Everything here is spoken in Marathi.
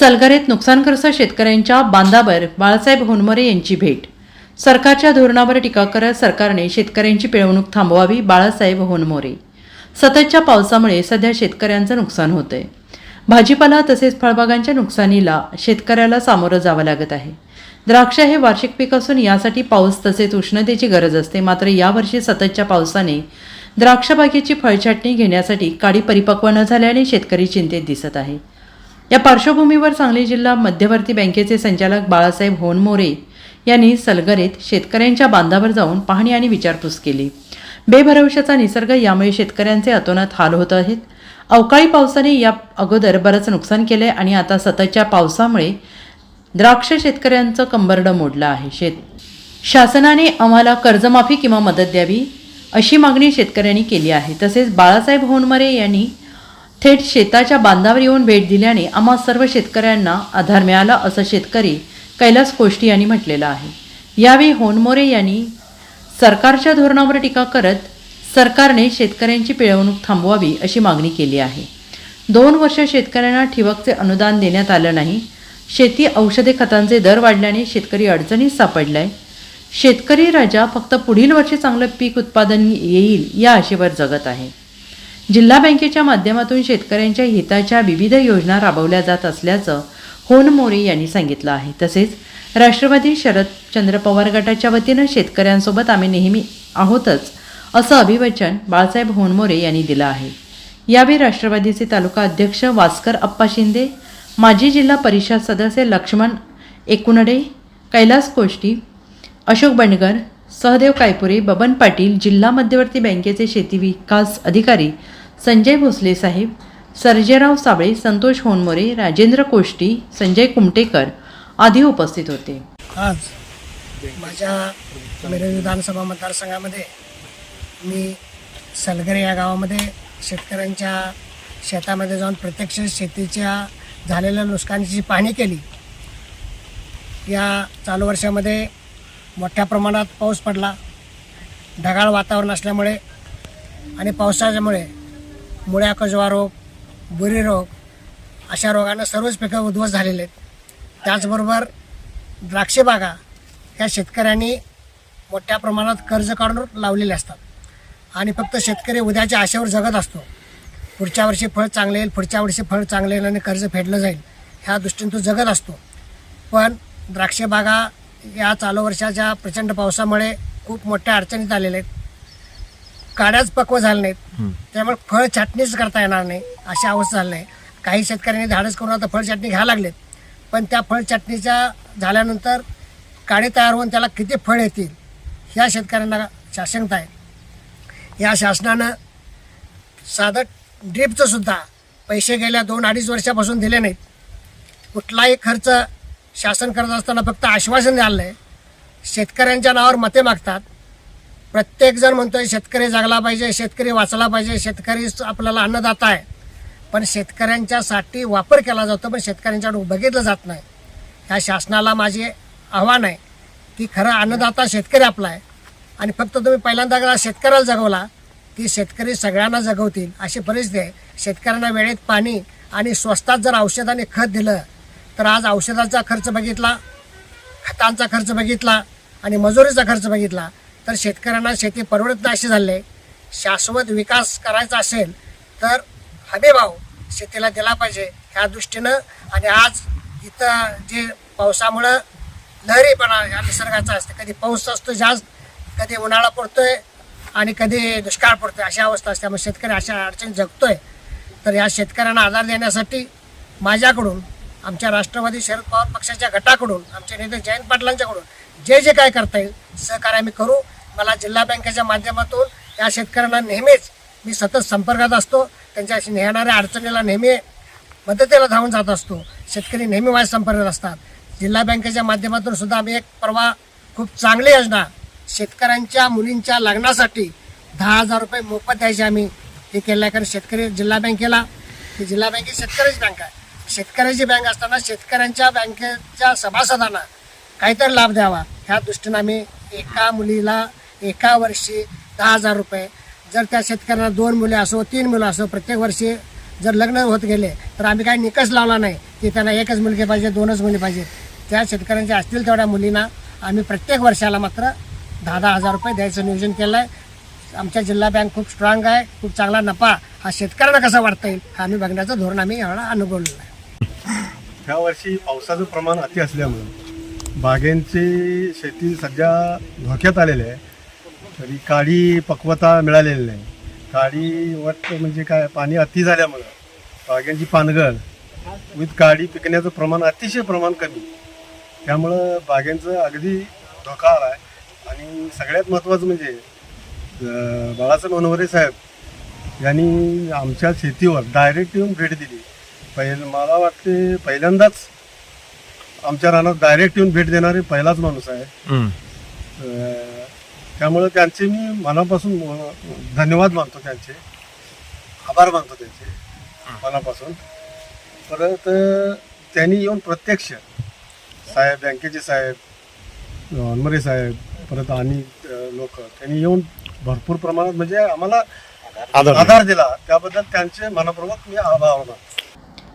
सलगरेत नुकसानग्रस्त शेतकऱ्यांच्या बांधावर बाळासाहेब होनमरे यांची भेट. सरकारच्या धोरणावर टीका करत सरकारने शेतकऱ्यांची पिळवणूक थांबवावी बाळासाहेब होनमोरे. सततच्या पावसामुळे सध्या शेतकऱ्यांचं नुकसान होतंय. भाजीपाला तसेच फळबागांच्या नुकसानीला शेतकऱ्याला सामोरं जावं लागत आहे. द्राक्ष हे वार्षिक पीक असून यासाठी पाऊस तसेच उष्णतेची गरज असते. मात्र यावर्षी सततच्या पावसाने द्राक्षबागेची फळछाटणी घेण्यासाठी काडी परिपक्व न झाल्याने शेतकरी चिंतेत दिसत आहे. या पार्श्वभूमीवर सांगली जिल्हा मध्यवर्ती बँकेचे संचालक बाळासाहेब होनमोरे यांनी सलगरेत शेतकऱ्यांच्या बांधावर जाऊन पाहणी आणि विचारपूस केली. बेभरवशाचा निसर्ग यामुळे शेतकऱ्यांचे अतोनात हाल होत आहेत. अवकाळी पावसाने या अगोदर बरंच नुकसान केले आणि आता सततच्या पावसामुळे द्राक्ष शेतकऱ्यांचं कंबरडं मोडलं आहे. शेत शासनाने आम्हाला कर्जमाफी किंवा मदत द्यावी अशी मागणी शेतकऱ्यांनी केली आहे. तसेच बाळासाहेब होनमरे यांनी थेट शेताच्या बांधावर येऊन भेट दिल्याने आम्हा सर्व शेतकऱ्यांना आधार मिळाला असं शेतकरी कैलास कोष्टी यांनी म्हटलेलं आहे. यावेळी होनमोरे यांनी सरकारच्या धोरणावर टीका करत सरकारने शेतकऱ्यांची पिळवणूक थांबवावी अशी मागणी केली आहे. दोन वर्ष शेतकऱ्यांना ठिबकचे अनुदान देण्यात आलं नाही. शेती औषधे खतांचे दर वाढल्याने शेतकरी अडचणीत सापडलाय. शेतकरी राजा फक्त पुढील वर्षी चांगलं पीक उत्पादन येईल या आशेवर जगत आहे. जिल्हा बँकेच्या माध्यमातून शेतकऱ्यांच्या हिताच्या विविध योजना राबवल्या जात असल्याचं होन मोरे यांनी सांगितलं आहे. तसेच राष्ट्रवादी शरदचंद्र पवार गटाच्या वतीनं शेतकऱ्यांसोबत आम्ही नेहमी आहोतच असं अभिवचन बाळासाहेब होनमोरे यांनी दिलं आहे. यावेळी राष्ट्रवादीचे तालुका अध्यक्ष वास्कर अप्पा शिंदे माजी जिल्हा परिषद सदस्य लक्ष्मण एकुनडे कैलास कोष्टी अशोक बंडगर सहदेव कायपुरे बबन पाटील जिल्हा मध्यवर्ती बँकेचे शेती विकास अधिकारी संजय भोसले साहेब सर्जेराव साबळे संतोष होनमोरे राजेंद्र कोष्टी संजय कुमटेकर आदी उपस्थित होते. आज माझ्या मिरज विधानसभा मतदारसंघामध्ये मी सलगरे या गावामध्ये शेतकऱ्यांच्या शेतामध्ये जाऊन प्रत्यक्ष शेतीच्या झालेल्या नुकसानीची पाहणी केली. या चालू वर्षामध्ये मोठ्या प्रमाणात पाऊस पडला. ढगाळ वातावरण असल्यामुळे आणि पावसाच्यामुळे मुळ्या कजवा रोग बुरी रोग अशा रोगांना सर्वच पिकं उद्ध्वस्त झालेले आहेत. त्याचबरोबर द्राक्षबागा ह्या शेतकऱ्यांनी मोठ्या प्रमाणात कर्ज काढून लावलेले असतात. आणि फक्त शेतकरी उद्याच्या आशेवर जगत असतो. पुढच्या वर्षी फळ चांगले येईल पुढच्या वर्षी फळ चांगले येईल आणि कर्ज फेडलं जाईल ह्या दृष्टीने तो जगत असतो. पण द्राक्षबागा या चालू वर्षाच्या प्रचंड पावसामुळे खूप मोठ्या अडचणीत आलेल्या आहेत. काड्याच पक्व झाले नाहीत. त्यामुळे फळ छाटणीच करता येणार नाही अशी अवस्था झाली आहे काही शेतकऱ्यांनी धाडस करून आता फळ छाटणी घ्यायला लागलेत. पण त्या फळ छाटणीच्या झाल्यानंतर काडे तयार होऊन त्याला किती फळ येतील ह्या शेतकऱ्यांना शासनता आहे या शासनानं साधं ड्रीपचं सुद्धा पैसे गेल्या दोन अडीच वर्षापासून दिले नाहीत. कुठलाही खर्च शासन करत असताना फक्त आश्वासन झालं आहे शेतकऱ्यांच्या नावावर मते मागतात. प्रत्येकजण म्हणतोय शेतकरी जगला पाहिजे शेतकरी वाचला पाहिजे शेतकरी आपल्याला अन्नदाता आहे. पण शेतकऱ्यांच्यासाठी वापर केला जातो पण शेतकऱ्यांच्याकडून बघितलं जात नाही. ह्या शासनाला माझे आव्हान आहे की खरं अन्नदाता शेतकरी आपला आहे. आणि फक्त तुम्ही पहिल्यांदा जर शेतकऱ्याला जगवला की शेतकरी सगळ्यांना जगवतील अशी परिस्थिती आहे. शेतकऱ्यांना वेळेत पाणी आणि स्वस्तात जर औषध आणि खत दिलं तर आज औषधाचा खर्च बघितला खतांचा खर्च बघितला आणि मजुरीचा खर्च बघितला तर शेतकऱ्यांना शेती परवडत नाही अशी झाले. शाश्वत विकास करायचा असेल तर हमीभाव शेतीला दिला पाहिजे ह्या दृष्टीनं. आणि आज इथं जे पावसामुळं लहरीपणा या निसर्गाचा असते. कधी पाऊस असतो जास्त कधी उन्हाळा पडतोय आणि कधी दुष्काळ पडतोय अशा अवस्था असते. त्यामुळे शेतकरी अशा अडचणी जगतोय. तर या शेतकऱ्यांना आधार देण्यासाठी माझ्याकडून आमच्या राष्ट्रवादी शरद पवार पक्षाच्या गटाकडून आमचे नेते जयंत पाटलांच्याकडून जे जे काय करता येईल सहकार्य आम्ही करू. मला जिल्हा बँकेच्या माध्यमातून या शेतकऱ्यांना नेहमीच मी सतत संपर्कात असतो. त्यांच्या येणाऱ्या अडचणीला नेहमी मदतीला धावून जात असतो. शेतकरी नेहमी माझ्या संपर्कात असतात. जिल्हा बँकेच्या माध्यमातून सुद्धा आम्ही एक परवा खूप चांगली योजना शेतकऱ्यांच्या मुलींच्या लग्नासाठी दहा हजार रुपये मोफत द्यायचे आम्ही हे केलं आहे. कारण शेतकरी जिल्हा बँकेला ही जिल्हा बँक ही शेतकऱ्याची बँक आहे. शेतकऱ्याची बँक असताना शेतकऱ्यांच्या बँकेच्या सभासदांना काहीतरी लाभ द्यावा. ह्या दृष्टीनं आम्ही एका मुलीला एका वर्षी दहा हजार रुपये जर त्या शेतकऱ्यांना दोन मुले असो तीन मुलं असो प्रत्येक वर्षी जर लग्न होत गेले तर आम्ही काही निकष लावला नाही की त्यांना एकच मुलगी पाहिजे दोनच मुली पाहिजे. त्या शेतकऱ्यांच्या असतील तेवढ्या मुलींना आम्ही प्रत्येक वर्षाला मात्र दहा दहा हजार रुपये द्यायचं नियोजन केलं आहे आमच्या जिल्हा बँक खूप स्ट्रॉंग आहे खूप चांगला नफा हा शेतकऱ्यांना कसा वाढता येईल हा आम्ही बघण्याचं धोरण आम्ही यावेळेला अनुभवलेलं आहे. ह्या वर्षी पावसाचं प्रमाण अति असल्यामुळं बागेंची शेती सध्या धोक्यात आलेली आहे. तरी काळी पक्वता मिळालेली नाही. काळी वट म्हणजे काय? पाणी अति झाल्यामुळं बागेंची पानगळ विथ काळी पिकण्याचं प्रमाण अतिशय प्रमाण कमी. त्यामुळं बागेंचं अगदी धोका आला आहे आणि सगळ्यात महत्त्वाचं म्हणजे बाळासाहेब मनोहरे साहेब यांनी आमच्या शेतीवर डायरेक्ट येऊन भेट दिली. पहिल मला वाटते पहिल्यांदाच आमच्या रानात डायरेक्ट येऊन भेट देणारे पहिलाच माणूस आहे. अं, त्यामुळं त्यांचे मी मनापासून अं, धन्यवाद मानतो त्यांचे. आभार मानतो त्यांचे मनापासून. परत अं, त्यांनी येऊन प्रत्यक्ष साहेब बँकेचे साहेब अनमरे साहेब परत आणि लोक त्यांनी येऊन भरपूर प्रमाणात म्हणजे आम्हाला आधार दिला. त्याबद्दल त्यांचे मनपूर्वक मी आभार मानतो.